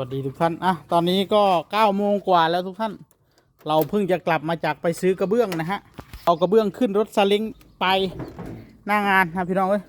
สวัสดีทุกท่าน อะ ตอนนี้ก็เก้าโมงกว่าแล้วทุกท่าน เราเพิ่งจะกลับมาจากไปซื้อกระเบื้องนะฮะ เอากระเบื้องขึ้นรถซาเล้งไปหน้างานนะพี่น้องเอ้ย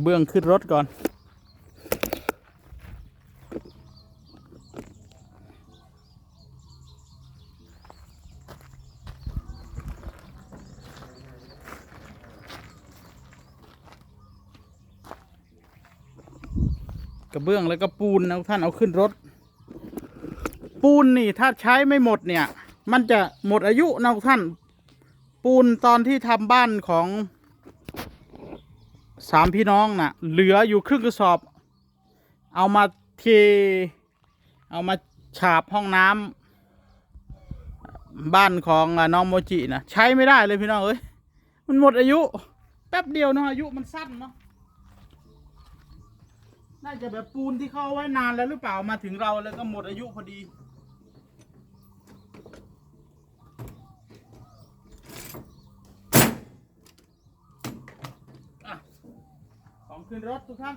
ระเบื้องขึ้นรถก่อน กระเบื้องแล้วก็ปูนนะท่านเอาขึ้นรถ ปูนนี่ถ้าใช้ไม่หมดเนี่ย มันจะหมดอายุนะท่าน ปูนตอนที่ทำบ้านของ สามพี่น้องน่ะ เหลืออยู่ครึ่งกระสอบ เอามาเทเอามาฉาบห้องน้ำบ้านของน้องโมจินะใช้ไม่ได้เลยพี่น้องเอ้ยมันหมดอายุ แป๊บเดียวเนาะอายุมันสั้นเนาะน่าจะแบบปูนที่เขาไว้นานแล้วหรือเปล่ามาถึงเราแล้วก็หมดอายุพอดี อะ ของขึ้ นรถทุกท่าน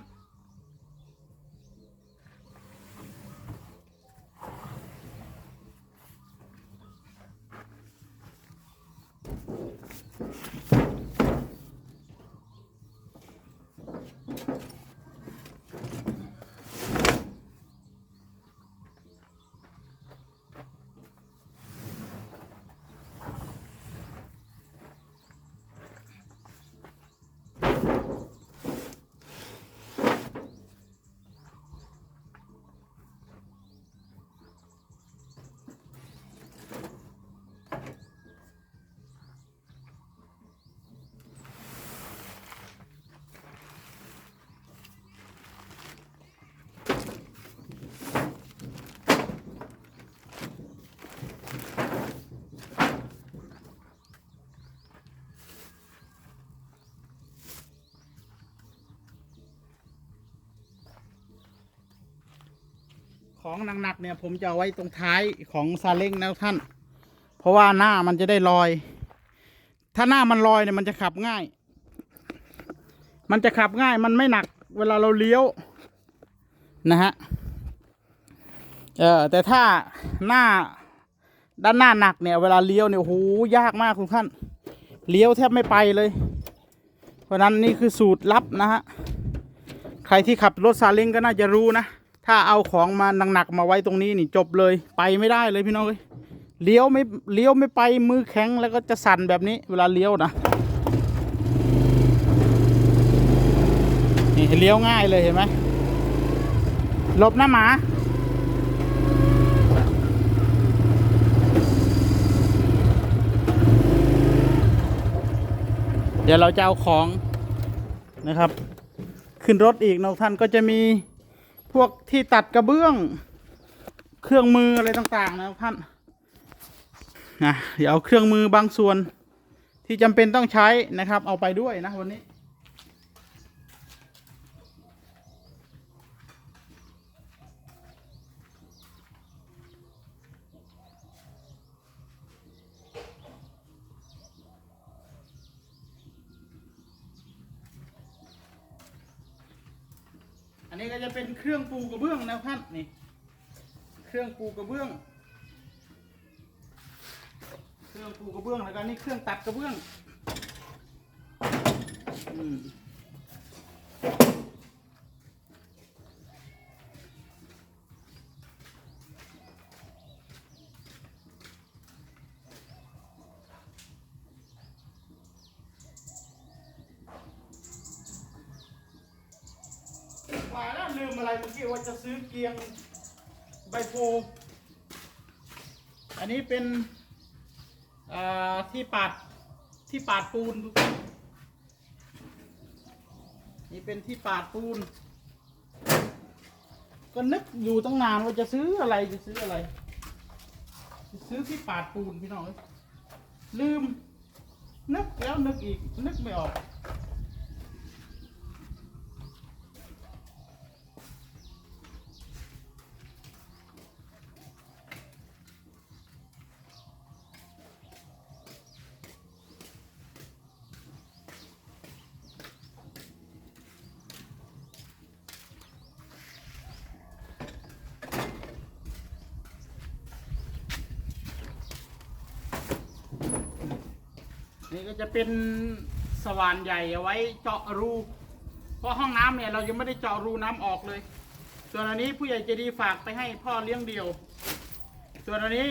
ของหนักๆเนี่ยผมจะเอาไว้ตรงท้ายของซาเล้งนะท่าน เพราะว่าหน้ามันจะได้ลอย ถ้าหน้ามันลอยเนี่ยมันจะขับง่าย มันจะขับง่ายมันไม่หนักเวลาเราเลี้ยวนะฮะเออแต่ถ้าหน้าด้านหน้าหนักเนี่ยเวลาเลี้ยวเนี่ยโหยากมากทุกท่านเลี้ยวแทบไม่ไปเลย เพราะฉะนั้นนี่คือสูตรลับนะฮะใครที่ขับรถซาเล้งก็น่าจะรู้นะ ถ้าเอาของมาหนักๆมาไว้ตรงนี้นี่จบเลยไปไม่ได้เลยพี่น้องเอ้ยเลี้ยวไม่เลี้ยวไม่ไปมือแข็งแล้วก็จะสั่นแบบนี้ เวลาเลี้ยวนะนี่เลี้ยวง่ายเลยเห็นไหมหลบหน้าหมาเดี๋ยวเราจะเอาของนะครับ ขึ้นรถอีกนะท่านก็จะมี พวกที่ตัดกระเบื้อง เครื่องมืออะไรต่างๆนะท่านนะเดี๋ยวเอาเครื่องมือบางส่วนที่จำเป็นต้องใช้นะครับ เอาไปด้วยนะวันนี้ นี้ก็จะเป็นเครื่องปูกระเบื้องนะท่านนี่ เครื่องปูกระเบื้อง เครื่องปูกระเบื้องแล้วก็นี่เครื่องตัดกระเบื้อง อืม ว่าแล้วลืมอะไรเมื่อกี้ว่าจะซื้อเกียงใบโพอันนี้เป็นที่ปาดที่ปาดปูนทุกคนนี่เป็นที่ปาดปูน ก็นึกอยู่ตั้งนานว่าจะซื้ออะไรจะซื้ออะไร จะซื้อที่ปาดปูนพี่น้องลืมนึกแล้วนึกอีกนึกไม่ออก นี่ก็จะเป็นสว่านใหญ่เอาไว้เจาะรู เพราะห้องน้ำเนี่ยเรายังไม่ได้เจาะรูน้ำออกเลย ส่วนอันนี้ผู้ใหญ่ใจดีฝากไปให้พ่อเลี้ยงเดี่ยว ส่วนอันนี้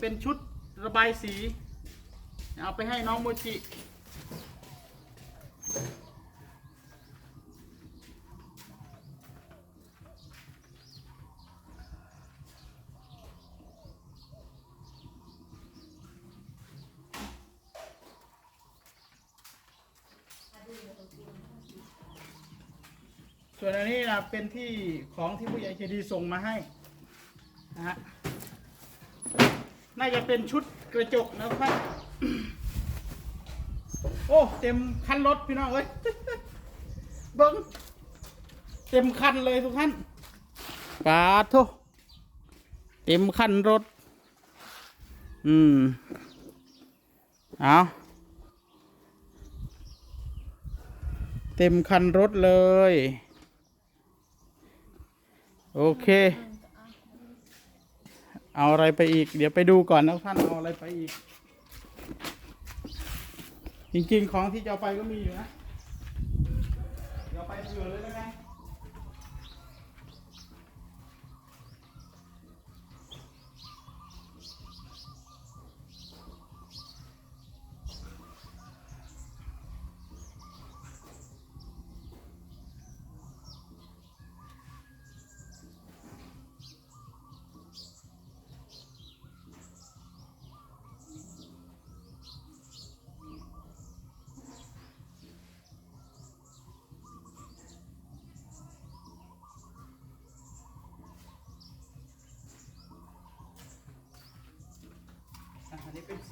เป็นชุดระบายสี เอาไปให้น้องโมจิ ส่วนอันนี้นะเป็นที่ของที่ผู้ใหญ่ใจดีส่งมาให้นะฮะน่าจะเป็นชุดกระจกนะครับ โอ้ เต็มคันรถพี่น้องเอ้ยเบิ้งเต็มคันเลยทุกท่านปาดโทเต็มคันรถ อืม เอาเต็มคันรถเลย โอเค เอาอะไรไปอีก เดี๋ยวไปดูก่อนนะท่านเอาอะไรไปอีก จริงๆของที่จะเอาไปก็มีอยู่นะเดี๋ยวไปเผื่อเลยแล้วกัน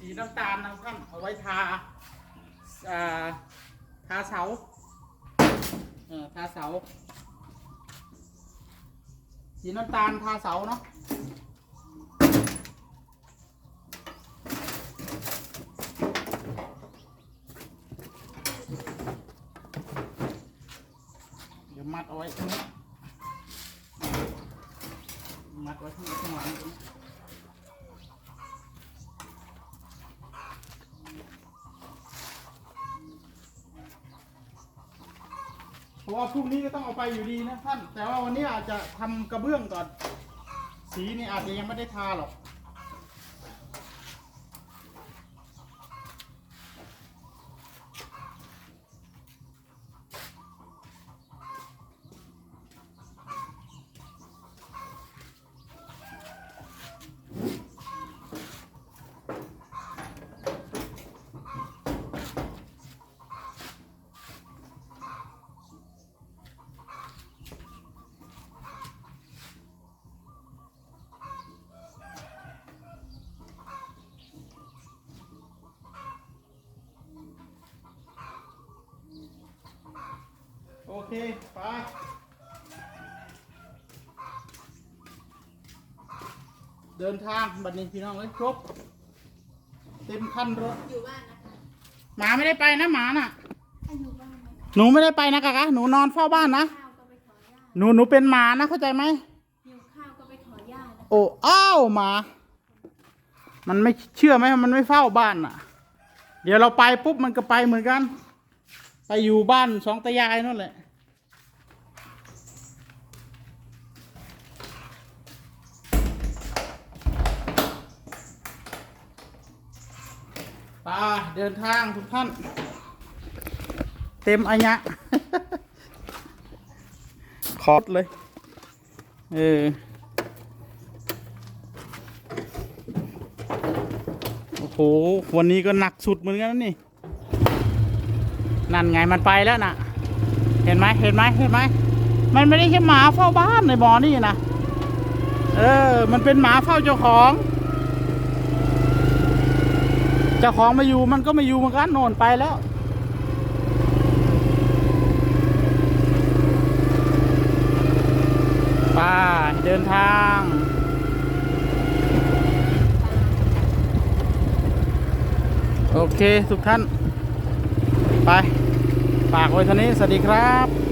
สีน้ำตาลนะท่านเอาไว้ทาอ่าทาเสาเออทาเสา สีน้ำตาลทาเสาเนาะเดี๋ยวมัดเอาไว้ตรงนี้มัดไว้ข้างข้างหลังตรงนี้ ราะว่าพรุ่งนี้ก็ต้องเอาไปอยู่ดีนะท่าน แต่ว่าวันนี้อาจจะทำกระเบื้องก่อน สีนี่อาจจะยังไม่ได้ทาหรอก เค ไป เดินทาง บัดนี้พี่น้องเอ้ยครบ เต็มคันรถ อยู่บ้านนะคะหมาไม่ได้ไปนะหมาน่ะ ถ้าอยู่บ้านนะคะหนูไม่ได้ไปนะกะกะหนูนอนเฝ้าบ้านนะ ข้าวก็ไปขอหญ้าหนูหนูเป็นหมานะเข้าใจไหม หิวข้าวก็ไปขอหญ้านะคะโอ้ อ้าวหมา มันไม่เชื่อไหมมันไม่เฝ้าบ้านอะ เดี๋ยวเราไปปุ๊บมันก็ไปเหมือนกัน ไปอยู่บ้านสองตายายนั่นแหละ ไป่าเดินทางทุกท่าน เต็มอัญญะขอดเลย เออ โอ้โห วันนี้ก็หนักสุดเหมือนกันนี่ นั่นไงมันไปแล้วน่ะ เห็นไหมเห็นไหมเห็นไหม มันไม่ได้แค่หมาเฝ้าบ้านในบ่อนี่นะ เออ มันเป็นหมาเฝ้าเจ้าของ เจ้าของไม่อยู่มันก็ไม่อยู่เหมือนกันโน่นไปแล้วไปเดินทางโอเคทุกท่าน ไปฝากไว้เท่านี้ สวัสดีครับ